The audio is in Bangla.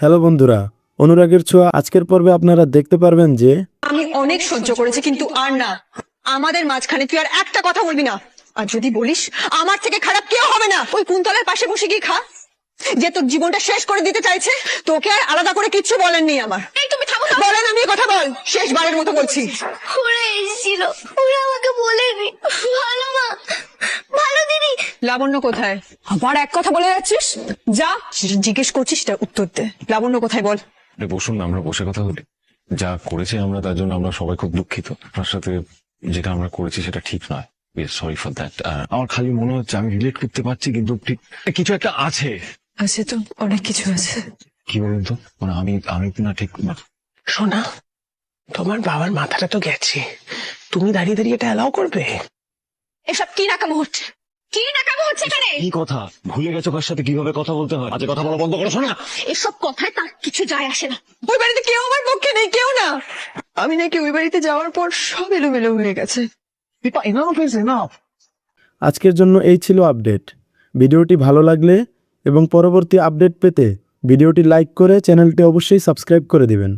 হ্যালো বন্ধুরা অনুরাগের ছোঁয়া আজকের পর্বে আপনারা দেখতে পারবেন যে আমি অনেক সহ্য করেছি কিন্তু আর না। আমাদের মাঝখানে তুই আর একটা কথা বলবি না। আর যদি বলিস আমার থেকে খারাপ কেউ হবে না। ওই কুন্তলার পাশে বসে গিয়ে খা। যে তোর জীবনটা শেষ করে দিতে চাইছে তোকে আর আলাদা করে কিচ্ছু বলেননি আমার। তুমি থামো বলেন আমি কথা বল। শেষবারের মতো বলছি। ওরা এসেছিল। ওরা আমাকে বলেনি। ভালো লাবণ্য কোথায়? আবার এক কথা বলে যাচ্ছিস? যা জিজ্ঞেস করছিস সেটা উত্তর দে। লাবণ্য কোথায় বল? আরে বসুন না আমরা বসে কথা বলি। যা করেছি আমরা তার জন্য আমরা সবাই খুব দুঃখিত। আপনার সাথে যেটা আমরা করেছি সেটা ঠিক নয়। সরি ফর দ্যাট আমার খালি মনে হচ্ছে আমি রিলেট করতে পারছি কিন্তু ঠিক কিছু একটা আছে। আছে তো অনেক কিছু আছে। কি বলুন তো? মানে আমি আমি না ঠিক সোনা তোমার বাবার মাথাটা তো গেছে। তুমি দাঁড়িয়ে দাঁড়িয়ে এটা অ্যালাউ করবে? এসব কি নাকামো হচ্ছে? কি নাকামো হচ্ছে এখানে? কি কথা? ভুলে গেছো কার সাথে কীভাবে কথা বলতে হয়? কথা বলা বন্ধ করো শোনা। এসব কথায় তার কিছু যায় আসে না। ওই বাড়িতে কেউ আমার পক্ষে নেই কেউ না। আমি নাকি ওই বাড়িতে যাওয়ার পর সব এলোমেলো হয়ে গেছে। দীপা এনাফ ইজ এনাফ আজকের জন্য এই ছিল আপডেট। ভিডিওটি ভালো লাগলে এবং পরবর্তী আপডেট পেতে ভিডিওটি লাইক করে চ্যানেলটি অবশ্যই সাবস্ক্রাইব করে দিবেন।